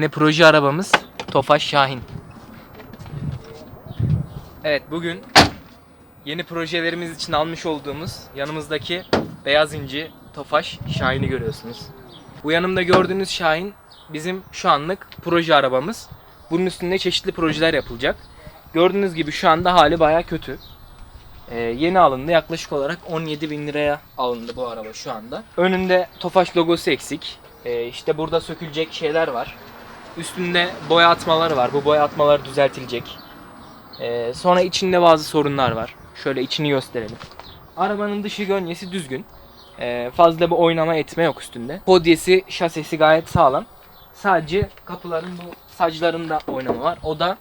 Yeni proje arabamız Tofaş Şahin. Evet bugün yeni projelerimiz için almış olduğumuz yanımızdaki beyaz inci Tofaş Şahin'i görüyorsunuz. Bu yanımda gördüğünüz Şahin bizim şu anlık proje arabamız. Bunun üstünde çeşitli projeler yapılacak. Gördüğünüz gibi şu anda hali baya kötü. Ee, yeni alındı yaklaşık olarak 17 bin liraya alındı bu araba şu anda. Önünde Tofaş logosu eksik. Ee, işte burada sökülecek şeyler var. Üstünde boya atmaları var. Bu boya atmaları düzeltilecek. Ee, sonra içinde bazı sorunlar var. Şöyle içini gösterelim. Arabanın dışı gönyesi düzgün. Ee, fazla bir oynama etme yok üstünde. Podyesi, şasisi gayet sağlam. Sadece kapıların bu saclarında oynama var. O da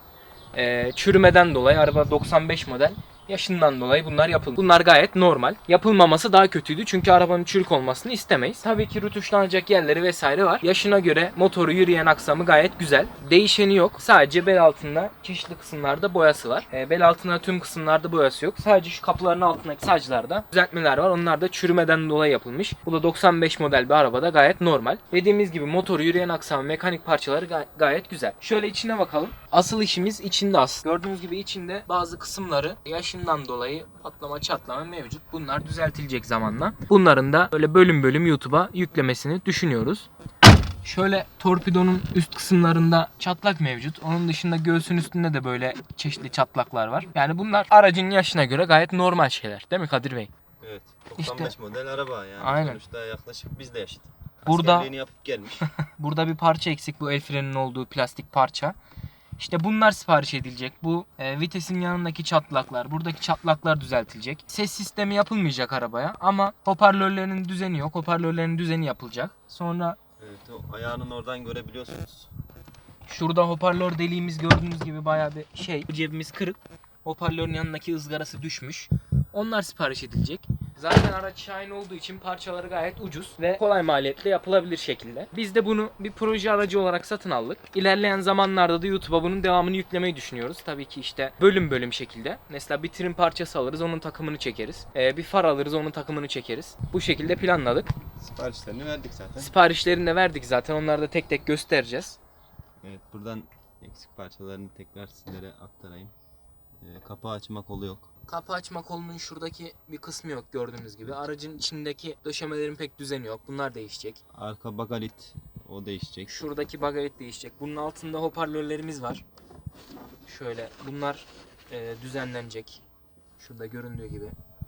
e, çürümeden dolayı araba 95 model yaşından dolayı bunlar yapıldı. Bunlar gayet normal. Yapılmaması daha kötüydü çünkü arabanın çürük olmasını istemeyiz. Tabii ki rutuşlanacak yerleri vesaire var. Yaşına göre motoru yürüyen aksamı gayet güzel. Değişeni yok. Sadece bel altında çeşitli kısımlarda boyası var. E, bel altında tüm kısımlarda boyası yok. Sadece şu kapıların altındaki saclarda düzeltmeler var. Onlar da çürümeden dolayı yapılmış. Bu da 95 model bir arabada gayet normal. Dediğimiz gibi motoru yürüyen aksamı mekanik parçaları gay- gayet güzel. Şöyle içine bakalım. Asıl işimiz içinde as. Gördüğünüz gibi içinde bazı kısımları yaşından dolayı patlama çatlama mevcut. Bunlar düzeltilecek zamanla. Bunların da böyle bölüm bölüm YouTube'a yüklemesini düşünüyoruz. Şöyle torpidonun üst kısımlarında çatlak mevcut. Onun dışında göğsün üstünde de böyle çeşitli çatlaklar var. Yani bunlar aracın yaşına göre gayet normal şeyler. Değil mi Kadir Bey? Evet. 95 model araba yani. Aynen. Sonuçta yaklaşık biz de yaşadık. Burada- yapıp gelmiş. Burada bir parça eksik. Bu el freninin olduğu plastik parça. İşte bunlar sipariş edilecek. Bu e, vitesin yanındaki çatlaklar, buradaki çatlaklar düzeltilecek. Ses sistemi yapılmayacak arabaya ama hoparlörlerinin düzeni yok. Hoparlörlerin düzeni yapılacak. Sonra evet o ayağının oradan görebiliyorsunuz. şurada hoparlör deliğimiz gördüğünüz gibi bayağı bir şey. Cebimiz kırık. Hoparlörün yanındaki ızgarası düşmüş. Onlar sipariş edilecek. Zaten araç Şahin olduğu için parçaları gayet ucuz ve kolay maliyetle yapılabilir şekilde. Biz de bunu bir proje aracı olarak satın aldık. İlerleyen zamanlarda da YouTube'a bunun devamını yüklemeyi düşünüyoruz. Tabii ki işte bölüm bölüm şekilde. Mesela bir trim parçası alırız, onun takımını çekeriz. Ee, bir far alırız, onun takımını çekeriz. Bu şekilde planladık. Siparişlerini verdik zaten. Siparişlerini de verdik zaten. Onları da tek tek göstereceğiz. Evet buradan eksik parçalarını tekrar sizlere aktarayım. Ee, kapağı açma kolu yok. Kapı açma kolunun şuradaki bir kısmı yok gördüğünüz gibi. Aracın içindeki döşemelerin pek düzeni yok. Bunlar değişecek. Arka bagalit o değişecek. Şuradaki bagaret değişecek. Bunun altında hoparlörlerimiz var. Şöyle bunlar e, düzenlenecek. Şurada göründüğü gibi.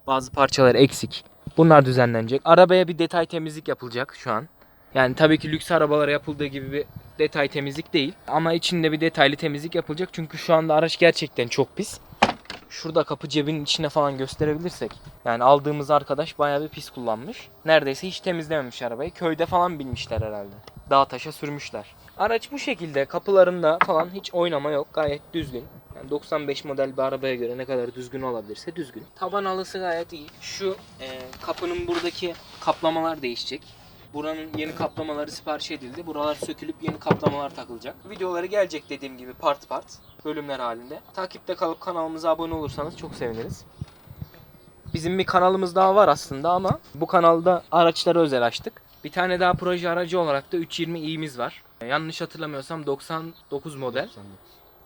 Bazı parçalar eksik. Bunlar düzenlenecek. Arabaya bir detay temizlik yapılacak şu an. Yani tabii ki lüks arabalara yapıldığı gibi bir detay temizlik değil. Ama içinde bir detaylı temizlik yapılacak. Çünkü şu anda araç gerçekten çok pis. Şurada kapı cebinin içine falan gösterebilirsek. Yani aldığımız arkadaş bayağı bir pis kullanmış. Neredeyse hiç temizlememiş arabayı. Köyde falan binmişler herhalde. Dağ taşa sürmüşler. Araç bu şekilde kapılarında falan hiç oynama yok. Gayet düzgün. Yani 95 model bir arabaya göre ne kadar düzgün olabilirse düzgün. Taban halısı gayet iyi. Şu e, kapının buradaki kaplamalar değişecek. Buranın yeni kaplamaları sipariş edildi. Buralar sökülüp yeni kaplamalar takılacak. Videoları gelecek dediğim gibi part part bölümler halinde. Takipte kalıp kanalımıza abone olursanız çok seviniriz. Bizim bir kanalımız daha var aslında ama bu kanalda araçları özel açtık. Bir tane daha proje aracı olarak da 320i'miz var. Yanlış hatırlamıyorsam 99 model.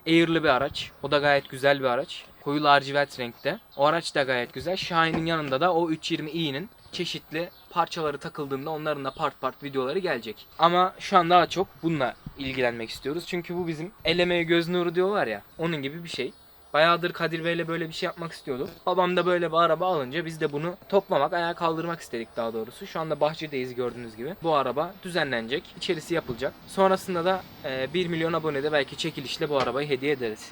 Air'lı bir araç. O da gayet güzel bir araç. Koyu lacivert renkte. O araç da gayet güzel. Şahin'in yanında da o 320i'nin çeşitli parçaları takıldığında onların da part part videoları gelecek. Ama şu an daha çok bununla ilgilenmek istiyoruz. Çünkü bu bizim el emeği göz nuru diyorlar ya. Onun gibi bir şey. Bayağıdır Kadir Bey'le böyle bir şey yapmak istiyorduk. Babam da böyle bir araba alınca biz de bunu toplamak, ayağa kaldırmak istedik daha doğrusu. Şu anda bahçedeyiz gördüğünüz gibi. Bu araba düzenlenecek, içerisi yapılacak. Sonrasında da e, 1 milyon abonede belki çekilişle bu arabayı hediye ederiz.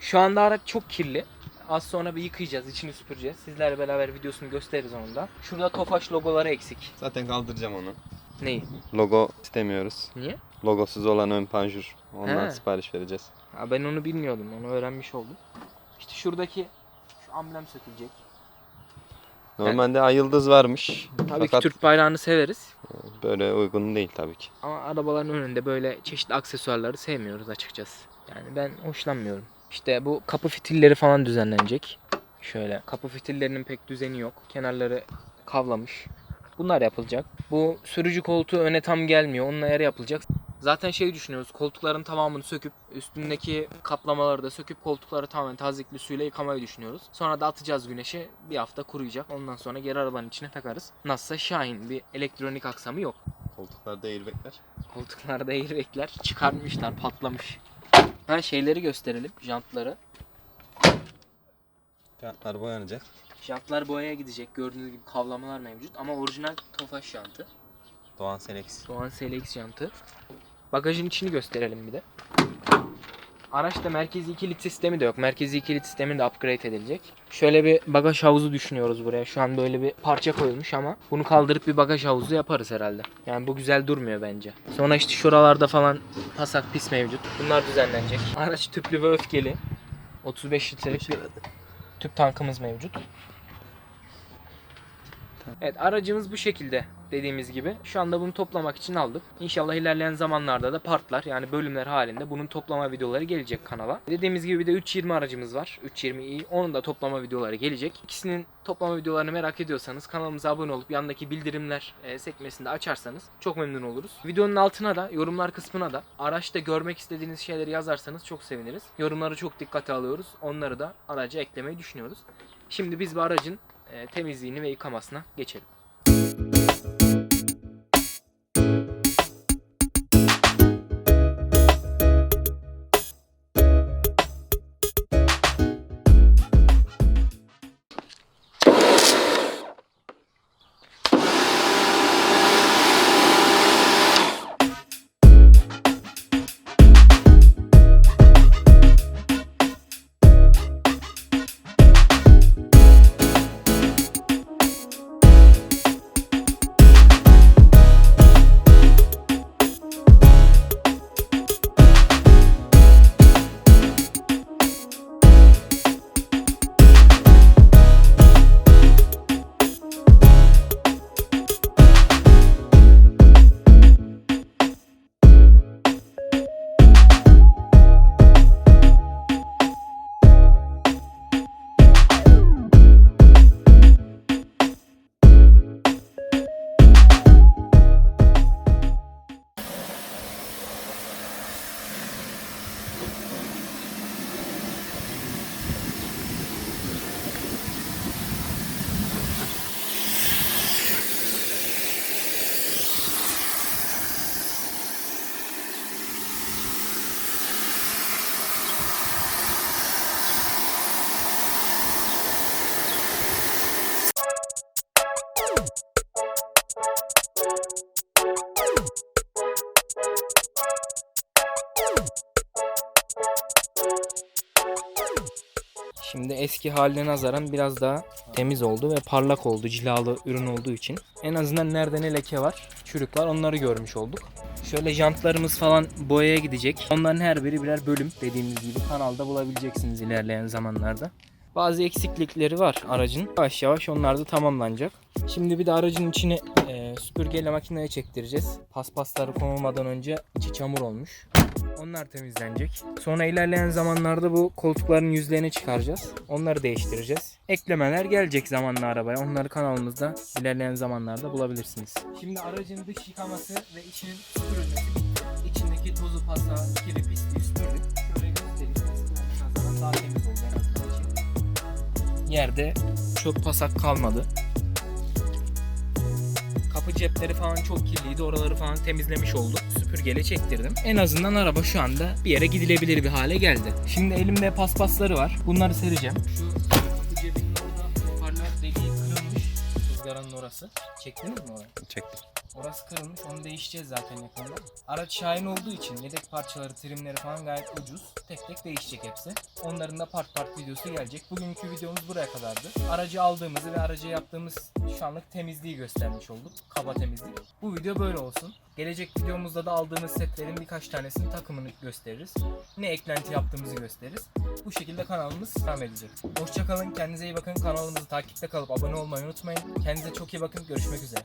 Şu anda araç çok kirli. Az sonra bir yıkayacağız, içini süpüreceğiz. Sizlerle beraber videosunu gösteririz onun da. Şurada Tofaş logoları eksik. Zaten kaldıracağım onu. Neyi? Logo istemiyoruz. Niye? Logosuz olan ön panjur. Ondan He. sipariş vereceğiz. Ha, ben onu bilmiyordum. Onu öğrenmiş oldum. İşte şuradaki şu amblem sökülecek. Normalde ay yıldız varmış. Tabii Fakat ki Türk bayrağını severiz. böyle uygun değil tabii ki. Ama arabaların önünde böyle çeşitli aksesuarları sevmiyoruz açıkçası. Yani ben hoşlanmıyorum. İşte bu kapı fitilleri falan düzenlenecek. Şöyle kapı fitillerinin pek düzeni yok. Kenarları kavlamış. Bunlar yapılacak. Bu sürücü koltuğu öne tam gelmiyor. Onun ayarı yapılacak. Zaten şey düşünüyoruz. Koltukların tamamını söküp üstündeki kaplamaları da söküp koltukları tamamen tazikli suyla yıkamayı düşünüyoruz. Sonra da atacağız güneşe. Bir hafta kuruyacak. Ondan sonra geri arabanın içine takarız. Nasılsa Şahin bir elektronik aksamı yok. Koltuklarda airbagler. Koltuklarda airbagler çıkarmışlar, patlamış. Ha şeyleri gösterelim, jantları. Jantlar boyanacak. Jantlar boyaya gidecek. Gördüğünüz gibi kavlamalar mevcut ama orijinal Tofaş jantı. Doğan Selex. Doğan SLX jantı. Bagajın içini gösterelim bir de. Araçta merkezi ikilit sistemi de yok. Merkezi ikilit sistemi de upgrade edilecek. Şöyle bir bagaj havuzu düşünüyoruz buraya. Şu an böyle bir parça koyulmuş ama bunu kaldırıp bir bagaj havuzu yaparız herhalde. Yani bu güzel durmuyor bence. Sonra işte şuralarda falan pasak pis mevcut. Bunlar düzenlenecek. Araç tüplü ve öfkeli. 35 litrelik bir tüp tankımız mevcut. Evet aracımız bu şekilde dediğimiz gibi. Şu anda bunu toplamak için aldık. İnşallah ilerleyen zamanlarda da partlar yani bölümler halinde bunun toplama videoları gelecek kanala. Dediğimiz gibi bir de 320 aracımız var. 320i. Onun da toplama videoları gelecek. İkisinin toplama videolarını merak ediyorsanız kanalımıza abone olup yandaki bildirimler e, sekmesinde açarsanız çok memnun oluruz. Videonun altına da yorumlar kısmına da araçta görmek istediğiniz şeyleri yazarsanız çok seviniriz. Yorumları çok dikkate alıyoruz. Onları da araca eklemeyi düşünüyoruz. Şimdi biz bu aracın temizliğini ve yıkamasına geçelim. Şimdi eski haline nazaran biraz daha temiz oldu ve parlak oldu cilalı ürün olduğu için. En azından nerede ne leke var, çürük var onları görmüş olduk. Şöyle jantlarımız falan boyaya gidecek. Onların her biri birer bölüm dediğimiz gibi kanalda bulabileceksiniz ilerleyen zamanlarda. Bazı eksiklikleri var aracın. Yavaş yavaş onlar da tamamlanacak. Şimdi bir de aracın içini e, süpürgeyle makineye çektireceğiz. Paspasları konulmadan önce içi çamur olmuş. Onlar temizlenecek. Sonra ilerleyen zamanlarda bu koltukların yüzlerini çıkaracağız. Onları değiştireceğiz. Eklemeler gelecek zamanla arabaya. Onları kanalımızda ilerleyen zamanlarda bulabilirsiniz. Şimdi aracın dış yıkaması ve içinin süpürülmesi. İçindeki tozu, pasa, kiri, pisliği süpürdük. Şöyle göstereyim. Daha temiz oldu. Yerde çöp pasak kalmadı. Kapı cepleri falan çok kirliydi. Oraları falan temizlemiş olduk. Süpürgeyle çektirdim. En azından araba şu anda bir yere gidilebilir bir hale geldi. Şimdi elimde paspasları var. Bunları sereceğim. Şu kapı cebinin orada hoparlör deliği kırılmış. Rızgaranın orası. Çektiniz mi orayı? Çektim. Orası kırılmış. Onu değişeceğiz zaten yakında. Araç Şahin olduğu için yedek parçaları, trimleri falan gayet ucuz. Tek tek değişecek hepsi. Onların da part part videosu gelecek. Bugünkü videomuz buraya kadardı. Aracı aldığımızı ve araca yaptığımız şu anlık temizliği göstermiş olduk. Kaba temizlik. Bu video böyle olsun. Gelecek videomuzda da aldığımız setlerin birkaç tanesinin takımını gösteririz. Ne eklenti yaptığımızı gösteririz. Bu şekilde kanalımız devam edecek. Hoşçakalın, kendinize iyi bakın. Kanalımızı takipte kalıp abone olmayı unutmayın. Kendinize çok iyi bakın. Görüşmek üzere.